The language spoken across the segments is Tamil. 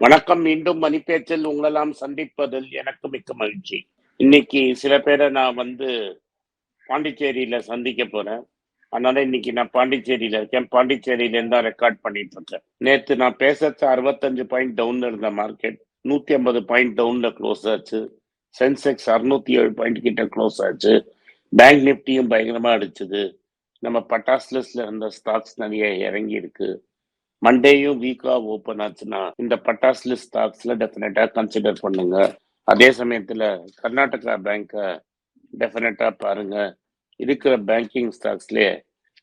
வணக்கம். மீண்டும் மணிப்பேச்சில் உங்களெல்லாம் சந்திப்பதில் எனக்கு மிக்க மகிழ்ச்சி. இன்னைக்கு சில பேரை நான் வந்து பாண்டிச்சேரியில சந்திக்க போறேன். அதனால இன்னைக்கு நான் பாண்டிச்சேரியில இருக்கேன். பாண்டிச்சேரியிலேருந்து தான் ரெக்கார்ட் பண்ணிட்டு இருக்கேன். நேத்து நான் பேசச்ச 65 பாயிண்ட் டவுன்ல இருந்த மார்க்கெட் 150 பாயிண்ட் டவுன்ல க்ளோஸ் ஆச்சு. சென்செக்ஸ் 607 பாயிண்ட் கிட்ட க்ளோஸ் ஆச்சு. பேங்க் நிஃப்டியும் பயங்கரமா அடிச்சுது நம்ம பட்டாஸ் லிஸ்ட்ல இருந்த ஸ்டாக்ஸ் நிறைய இறங்கி இருக்கு. மண்டேயும் வீக்கா ஓப்பன் ஆச்சுன்னா, இந்த பட்டாஸ் லிஸ்ட் ஸ்டாக்ஸ்ல டெஃபினட்டா கன்சிடர் பண்ணுங்க. அதே சமயத்துல கர்நாடகா பேங்க டெஃபினட்டா பாருங்க. இருக்கிற பேங்கிங் ஸ்டாக்ஸ்லயே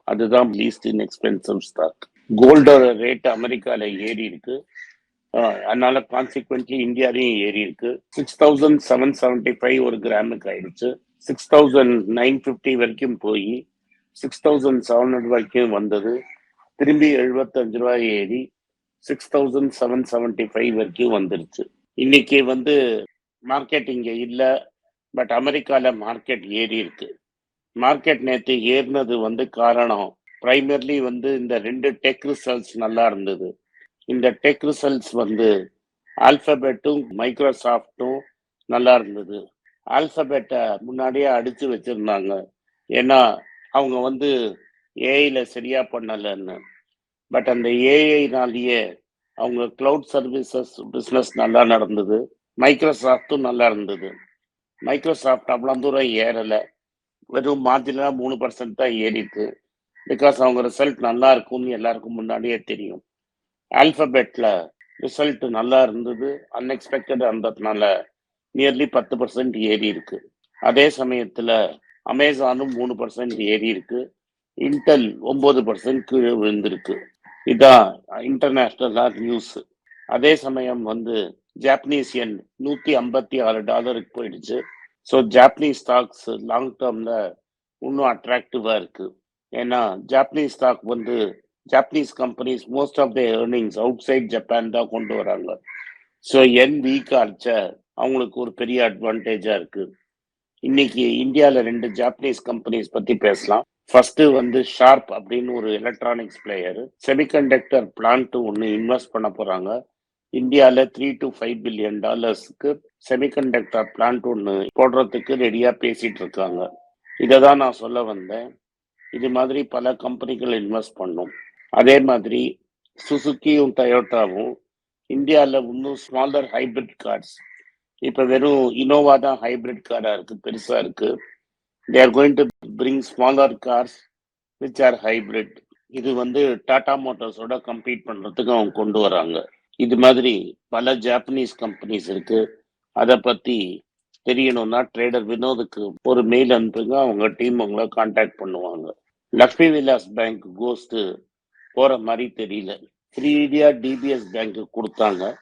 அதுதான் லீஸ்ட் இன்எக்ஸ்பென்சிவ் ஸ்டாக். கோல்டோட ரேட் அமெரிக்கால ஏறி இருக்கு. அதனால கான்சிக்வென்ட்லி இந்தியாலயும் ஏறி இருக்கு. 6775 ஒரு கிராமுக்கு ஆயிடுச்சு. 6950 வரைக்கும் போயி 6700 வரைக்கும் வந்தது. திரும்பி எழுபத்தஞ்சு ரூபாய் ஏறி 6775 வரைக்கும் வந்துருச்சு. இன்னைக்கு வந்து மார்க்கெட் இங்கே இல்லை பட் அமெரிக்காவில் மார்க்கெட் ஏறி இருக்கு. மார்க்கெட் நேற்று ஏறினது வந்து காரணம் பிரைமர்லி வந்து இந்த ரெண்டு டெக் ரிசல்ட்ஸ் நல்லா இருந்தது. இந்த டெக் ரிசல்ட்ஸ் வந்து ஆல்பபெட்டும், மைக்ரோசாஃப்ட்டும் நல்லா இருந்தது. ஆல்பபெட்ட முன்னாடியே அடித்து வச்சிருந்தாங்க. ஏன்னா, அவங்க வந்து ஏஐல சரியா பண்ணலன்னு. பட் அந்த ஏஐனாலேயே அவங்க கிளவுட் சர்வீசஸ் பிஸ்னஸ் நல்லா நடந்தது. மைக்ரோசாஃப்ட்டும் நல்லா இருந்தது. மைக்ரோசாஃப்ட் அவ்வளோ தூரம் ஏறலை வெறும் மார்ஜினலா 3% தான் ஏறிட்டு பிகாஸ் அவங்க ரிசல்ட் நல்லா இருக்கும்னு எல்லாருக்கும் முன்னாடியே தெரியும். ஆல்ஃபபெட்டில் ரிசல்ட் நல்லா இருந்தது. அன்எக்ஸ்பெக்டட் இருந்ததுனால நியர்லி 10% ஏறி இருக்கு. அதே சமயத்தில் அமேசானும் மூணு பர்சன்ட் ஏறி இருக்கு. இன்டெல் ஒன்பது பர்சன்ட் கீழே விழுந்திருக்கு. இதான் இன்டர்நேஷ்னலாக நியூஸ். அதே சமயம் வந்து ஜாப்பனீஸ் எண் நூற்றி ஐம்பத்தி ஆறு டாலருக்கு போயிடுச்சு. ஸோ ஜாப்பனீஸ் ஸ்டாக்ஸ் லாங் டெர்ம்ல இன்னும் அட்ராக்டிவா இருக்கு. ஏன்னா ஜாப்பனீஸ் ஸ்டாக் வந்து Japanese companies most of the earnings out outside Japan தான் கொண்டு வராங்க. ஸோ என் வீக் ஆச்ச அவங்களுக்கு ஒரு பெரிய அட்வான்டேஜா இருக்கு. இன்னைக்கு இந்தியால ரெண்டு ஜாப்பனீஸ் கம்பெனிஸ் பத்தி பேசலாம். ஃபர்ஸ்ட் வந்து ஷார்ப் அப்படின்னு ஒரு எலக்ட்ரானிக்ஸ் பிளேயர். செமிகண்டக்டர் பிளான்ட் ஒன்று இன்வெஸ்ட் பண்ண போறாங்க. இந்தியால 3-5 பில்லியன் டாலர்ஸ்க்கு செமிகண்டக்டர் பிளான்ட் ஒன்று போடுறதுக்கு ரெடியா பேசிட்டு இருக்காங்க. இதை தான் நான் சொல்ல வந்தேன். இது மாதிரி பல கம்பெனிகள் இன்வெஸ்ட் பண்ணும். அதே மாதிரி சுசுக்கியும் டயோட்டாவும் இந்தியால இன்னும் ஸ்மாலர் ஹைபிரிட் கார்ஸ் இப்போ வெறும் இனோவா தான் ஹைபிரிட் காராக இருக்கு. பெருசா இருக்கு. They are going to bring smaller cars which are hybrid. இது வந்து டாடா மோட்டார்ஸோட கம்பீட் பண்றதுக்கு அவங்க கொண்டு வராங்க. இது மாதிரி பல ஜாப்பனீஸ் கம்பெனிஸ் இருக்கு. அத பத்தி தெரியணும்னா ட்ரேடர் வினோதுக்கு ஒரு மெயில் அனுப்புங்க. அவங்க டீம் உங்களை கான்டாக்ட் பண்ணுவாங்க. லக்ஷ்மி விலாஸ் பேங்க் கோஸ்ட் போற மாதிரி தெரியல. ஃப்ரீயா டிபிஎஸ் பேங்க் குடுத்தாங்க.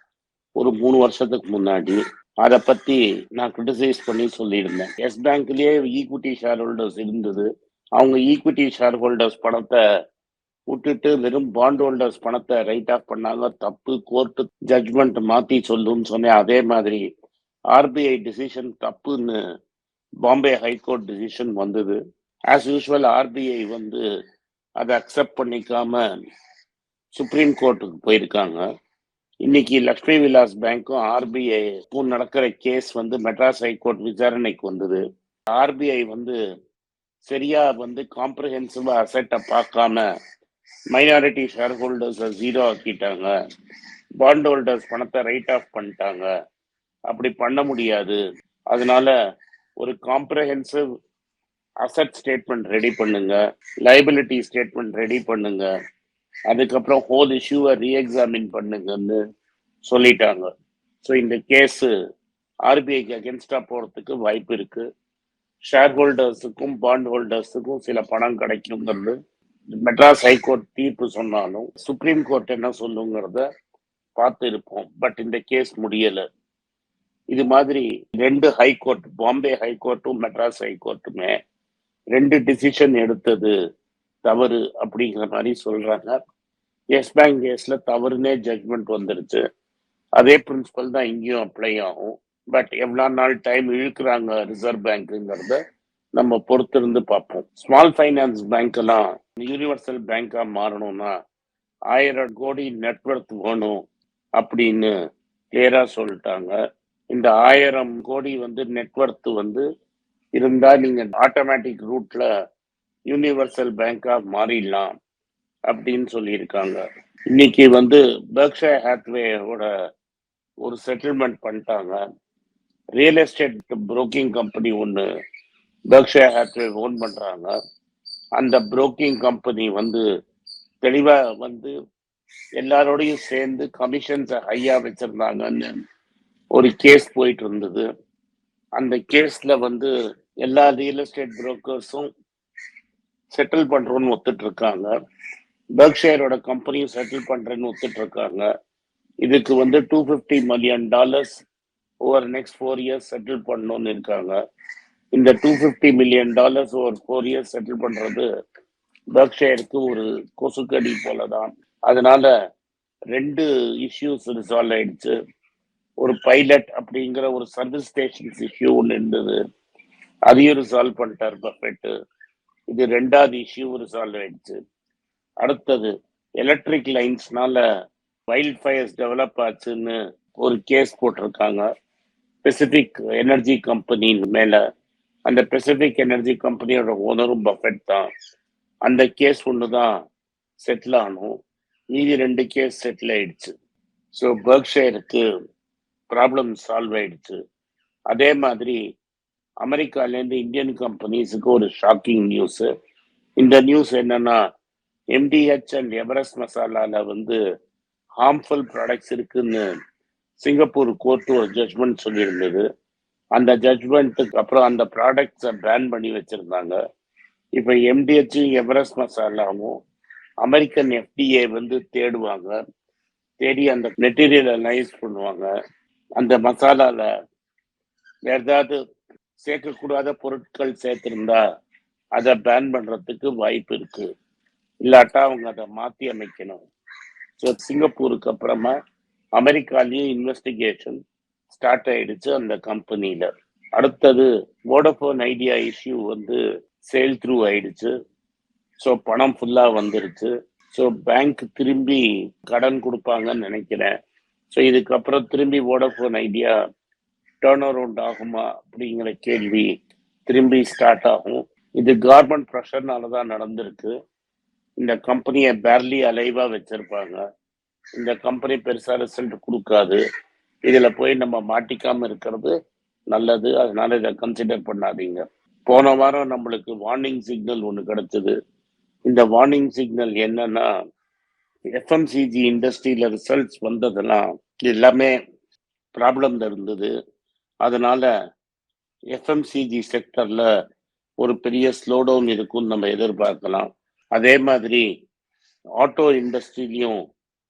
ஒரு மூணு வருஷத்துக்கு முன்னாடி. அதை பத்தி நான் கிரிட்டிசைஸ் பண்ணி சொல்லியிருந்தேன். எஸ் பேங்க்லயே ஈக்விட்டி ஷேர் ஹோல்டர்ஸ் இருந்தது. அவங்க ஈக்விட்டி ஷேர் ஹோல்டர்ஸ் பணத்தை விட்டுட்டு வெறும் பாண்ட் ஹோல்டர்ஸ் பணத்தை ரைட் ஆஃப் பண்ணாங்க. தப்பு கோர்ட் ஜட்ஜ்மெண்ட் மாத்தி சொல்லுன்னு சொன்னேன். அதே மாதிரி ஆர்பிஐ டிசிஷன் தப்புன்னு பாம்பே ஹைகோர்ட் டிசிஷன் வந்தது. ஆஸ் யூஸ்வல் ஆர்பிஐ வந்து அதை அக்செப்ட் பண்ணிக்காம சுப்ரீம் கோர்ட்டுக்கு போயிருக்காங்க. இன்னைக்கு லக்ஷ்மி விலாஸ் பேங்க்கும் ஆர்பிஐக்கும் நடக்கிற கேஸ் வந்து மெட்ராஸ் ஹைகோர்ட் விசாரணைக்கு வந்தது. ஆர்பிஐ வந்து சரியா வந்து காம்ப்ரஹென்சிவா அசெட்ட பார்க்காம மைனாரிட்டி ஷேர் ஹோல்டர்ஸ ஜீரோ ஆக்கிட்டாங்க. பாண்ட் ஹோல்டர்ஸ் பணத்தை ரைட் ஆஃப் பண்ணிட்டாங்க. அப்படி பண்ண முடியாது. அதனால ஒரு காம்ப்ரஹென்சிவ் அசெட் ஸ்டேட்மெண்ட் ரெடி பண்ணுங்க. லைபிலிட்டி ஸ்டேட்மெண்ட் ரெடி பண்ணுங்க. அதுக்கப்புறம் ஹோல் இஷ்யூவை ரீஎக்ஸாமின் பண்ணுங்கன்னு சொல்லிட்டாங்க. ஸோ இந்த கேஸு ஆர்பிஐக்கு அகென்ஸ்டா போகிறதுக்கு வாய்ப்பு இருக்கு. ஷேர் ஹோல்டர்ஸுக்கும் பாண்ட் ஹோல்டர்ஸுக்கும் சில பணம் கிடைக்குங்கிறது மெட்ராஸ் ஹைகோர்ட் தீர்ப்பு சொன்னாலும் சுப்ரீம் கோர்ட் என்ன சொல்லுங்கிறத பார்த்து இருப்போம் பட் இந்த கேஸ் முடியலை இது மாதிரி ரெண்டு ஹைகோர்ட் பாம்பே ஹைகோர்ட்டும் மெட்ராஸ் ஹைகோர்ட்டுமே ரெண்டு டிசிஷன் எடுத்தது தவறு அப்படிங்கிற மாதிரி சொல்றாங்க. எஸ் பேங்க் கேஸ்ல தவறுனே ஜட்மெண்ட் வந்துருச்சு. அதே பிரின்சிபல் தான் இங்கேயும் அப்ளை ஆகும். பட் எவ்வளோ நாள் டைம் இழுக்கிறாங்க ரிசர்வ் பேங்க்குங்கிறத நம்ம பொறுத்திருந்து பார்ப்போம். ஸ்மால் ஃபைனான்ஸ் பேங்க் எல்லாம் யூனிவர்சல் பேங்காக மாறணும்னா ஆயிரம் கோடி நெட்ஒர்க் வேணும் அப்படின்னு கிளியராக சொல்லிட்டாங்க. இந்த ஆயிரம் கோடி வந்து நெட்ஒர்க் வந்து இருந்தா நீங்க ஆட்டோமேட்டிக் ரூட்ல யூனிவர்சல் பேங்கா மாறிடலாம் அப்படின்னு சொல்லியிருக்காங்க. இன்னைக்கு வந்து பர்க்ஷா ஹேத்வேயோட ஒரு செட்டில்மெண்ட் பண்ணிட்டாங்க. ரியல் எஸ்டேட் புரோக்கிங் கம்பெனி ஒன்று பர்க்ஷா ஹேத்வே ஓன் பண்ணுறாங்க அந்த புரோக்கிங் கம்பெனி வந்து தெளிவாக வந்து எல்லாரோடையும் சேர்ந்து கமிஷன்ஸை ஹையாக வச்சுருந்தாங்கன்னு ஒரு கேஸ் போயிட்டு இருந்தது. அந்த கேஸில் வந்து எல்லா ரியல் எஸ்டேட் புரோக்கர்ஸும் செட்டில் பண்றோம்னு ஒத்துட்டு இருக்காங்க பெர்க்ஷேரோட கம்பெனியும் செட்டில் பண்றேன்னு ஒத்துட்டு இருக்காங்க இதுக்கு வந்து two fifty million dollars over next four years settle பண்ணணும்னு இருக்காங்க. இந்த two fifty million dollars over four years settle பண்றது பெர்க்ஷேருக்கு ஒரு கொசுக்கடி போலதான். அதனால ரெண்டு இஷ்யூஸ் ரிசால்வ் ஆயிடுச்சு. ஒரு பைலட் அப்படிங்கிற ஒரு சர்வீஸ் ஸ்டேஷன்ஸ் இஷ்யூ ஒன்று இருந்தது. அதையும் ரிசால்வ் பண்ணிட்டார் பஃபெட் இது ரெண்டாவது இஷ்யூ ரிசால்வ் ஆயிடுச்சு அடுத்தது எலக்ட்ரிக் லைன்ஸ்னால வைல்ட் ஃபயர்ஸ் டெவலப் ஆச்சுன்னு ஒரு கேஸ் போட்டிருக்காங்க. பெசிபிக் எனர்ஜி கம்பெனி மேல. அந்த பெசிபிக் எனர்ஜி கம்பெனியோட ஓனரும் பஃபெட் தான். அந்த கேஸ் ஒன்று தான் செட்டில் ஆனும். மீதி ரெண்டு கேஸ் செட்டில் ஆயிடுச்சு. ஸோ பர்க்ஷயருக்கு ப்ராப்ளம் சால்வ் ஆயிடுச்சு. அதே மாதிரி அமெரிக்காலேருந்து இந்தியன் கம்பெனிஸுக்கு ஒரு ஷாக்கிங் நியூஸ். இந்த நியூஸ் என்னன்னா எம்டிஹெச் அண்ட் எவரெஸ்ட் மசாலால வந்து ஹார்ம்ஃபுல் ப்ராடக்ட்ஸ் இருக்குன்னு சிங்கப்பூர் கோர்ட் ஒரு ஜட்மெண்ட் சொல்லியிருந்தது. அந்த ஜட்மெண்ட்டுக்கு அப்புறம் அந்த ப்ராடக்ட்ஸை பேன் பண்ணி வச்சிருந்தாங்க. இப்போ எம்டிஹெச் எவரெஸ்ட் மசாலாவும் அமெரிக்கன் எஃப்டிஏ வந்து தேடுவாங்க. தேடி அந்த மெட்டீரியல் அனலைஸ் பண்ணுவாங்க. அந்த மசாலாவில் ஏதாவது சேர்க்கக்கூடாத பொருட்கள் சேர்த்திருந்தா அதை பேன் பண்றதுக்கு வாய்ப்பு இருக்கு. இல்லாட்டா அவங்க அதை மாத்தி அமைக்கணும். ஸோ சிங்கப்பூருக்கு அப்புறமா அமெரிக்காலேயும் இன்வெஸ்டிகேஷன் ஸ்டார்ட் ஆயிடுச்சு அந்த கம்பெனியில அடுத்தது வோடஃபோன் ஐடியா இஷ்யூ வந்து சேல் த்ரூ ஆயிடுச்சு. ஸோ பணம் ஃபுல்லா வந்துருச்சு. ஸோ பேங்க் திரும்பி கடன் கொடுப்பாங்கன்னு நினைக்கிறேன். ஸோ இதுக்கப்புறம் திரும்பி வோடஃபோன் ஐடியா டேர்ன் அரவுண்ட் ஆகுமா அப்படிங்கிற கேள்வி திரும்பி ஸ்டார்ட் ஆகும். இது கார்மெண்ட் ப்ரெஷர்னால தான் நடந்திருக்கு. இந்த கம்பெனியை பேர்லி அலைவா வச்சிருப்பாங்க. இந்த கம்பெனி பெருசா ரிசல்ட் கொடுக்காது. இதுல போய் நம்ம மாட்டிக்காம இருக்கிறது நல்லது. அதனால இதை கன்சிடர் பண்ணாதீங்க. போன வாரம் நம்மளுக்கு வார்னிங் சிக்னல் ஒன்று கிடச்சிது. இந்த வார்னிங் சிக்னல் என்னன்னா எஃப்எம்சிஜி இண்டஸ்ட்ரியில ரிசல்ட்ஸ் வந்ததெல்லாம் எல்லாமே ப்ராப்ளம் இருந்தது. அதனால எஃப்எம்சிஜி செக்டர்ல ஒரு பெரிய ஸ்லோடவுன் இருக்கும்னு நம்ம எதிர்பார்க்கலாம். அதே மாதிரி ஆட்டோ இண்டஸ்ட்ரிலையும்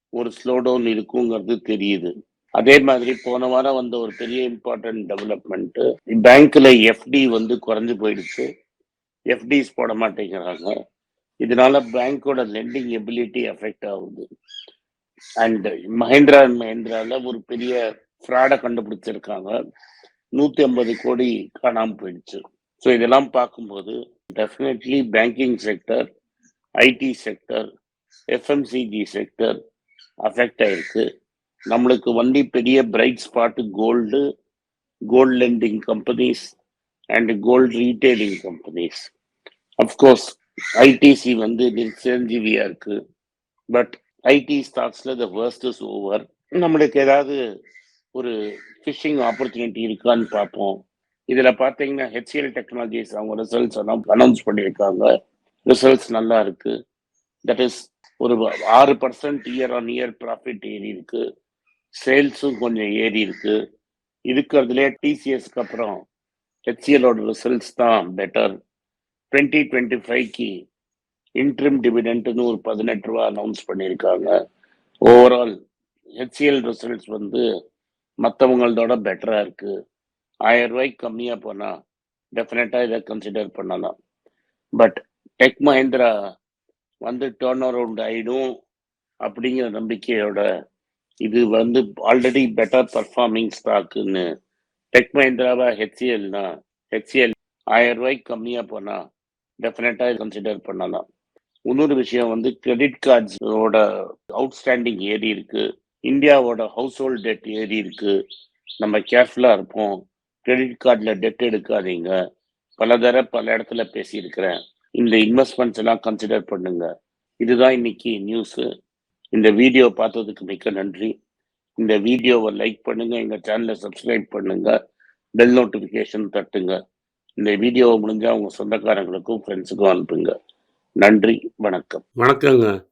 ஒரு ஸ்லோடவுன் இருக்குங்கிறது தெரியுது. அதே மாதிரி போன வாரம் வந்த ஒரு பெரிய இம்பார்ட்டன்ட் டெவலப்மெண்ட் பேங்க்ல எஃப்டி வந்து குறைஞ்சு போயிடுச்சு. எஃப்டிஸ் போட மாட்டேங்கிறாங்க. இதனால பேங்கோட லெண்டிங் எபிலிட்டி எஃபெக்ட் ஆகுது. அண்ட் மஹேந்திரா அண்ட் மஹேந்திரால ஒரு பெரிய ஃப்ராடை கண்டுபிடிச்சிருக்காங்க. நூத்தி ஐம்பது கோடி காணாம போயிடுச்சு. ஸோ இதெல்லாம் பார்க்கும்போது definitely banking sector IT sector FMCG sector affect ஆயிருக்கு. நம்மளுக்கு வந்து பெரிய bright spot gold gold lending companies and gold retailing companies of course ITC வந்து சிரஞ்சீவியா இருக்கு. பட் ஐடி ஸ்டாக்ஸ்ல த வேர்ஸ்ட் இஸ் ஓவர் நம்மளுக்கு ஏதாவது ஒரு ஃபிஷிங் ஆப்பர்ச்சுனிட்டி இருக்கான்னு பார்ப்போம். இதுல பாத்தீங்கன்னா ஹெச்சிஎல் டெக்னாலஜிஸ் அவங்க ரிசல்ட்ஸ் எல்லாம் அனௌன்ஸ் பண்ணியிருக்காங்க. ரிசல்ட்ஸ் நல்லா இருக்கு. தட் இஸ் ஒரு ஆறு percent year on year profit ஏறி இருக்கு. சேல்ஸும் கொஞ்சம் ஏறி இருக்கு. இருக்கிறதுலே டிசிஎஸ்க்கு அப்புறம் ஹெச்சிஎலோட ரிசல்ட்ஸ் தான் பெட்டர் டுவெண்ட்டி டுவெண்ட்டி ஃபைவ்க்கு இன்ட்ரிம் டிவிடெண்ட்னு ஒரு பதினெட்டு ரூபா அனௌன்ஸ் பண்ணியிருக்காங்க. ஓவரால் ஹெச்சிஎல் ரிசல்ட்ஸ் வந்து மற்றவங்களதோட பெட்டராக இருக்குது ஆயிரம் ரூபாய்க்கு கம்மியாக போனால் டெஃபினட்டாக இதை கன்சிடர் பண்ணலாம். பட் டெக் மஹேந்திரா வந்து டேர்ன் அரவுண்ட் ஆயிடும் அப்படிங்கிற நம்பிக்கையோட இது வந்து ஆல்ரெடி பெட்டர் பர்ஃபார்மிங் ஸ்டாக்குன்னு டெக் மஹேந்திராவா ஹெச்சிஎல்னா ஹெச்சிஎல் ஆயிரம் ரூபாய்க்கு கம்மியாக போனால் டெஃபினட்டாக கன்சிடர் பண்ணலாம். இன்னொரு விஷயம் வந்து கிரெடிட் கார்ட்ஸோட அவுட்ஸ்டாண்டிங் ஏறி இருக்கு. இந்தியாவோட ஹவுஸ் ஹோல்ட் டெட் ஏறி இருக்கு. நம்ம கேர்ஃபுல்லாக இருப்போம். கிரெடிட் கார்டில் டெட் எடுக்காதீங்க. பல தர பல இடத்துல பேசியிருக்கிறேன். இந்த இன்வெஸ்ட்மெண்ட்ஸ் எல்லாம் கன்சிடர் பண்ணுங்க. இதுதான் இன்னைக்கு நியூஸு இந்த வீடியோ பார்த்ததுக்கு மிக்க நன்றி. இந்த வீடியோவை லைக் பண்ணுங்க. எங்கள் சேனலை சப்ஸ்கிரைப் பண்ணுங்க. பெல் நோட்டிஃபிகேஷன் தட்டுங்க. இந்த வீடியோவை முடிஞ்சா உங்க சொந்தக்காரங்களுக்கும் ஃப்ரெண்ட்ஸுக்கும் அனுப்புங்க. நன்றி. வணக்கம். வணக்கங்க.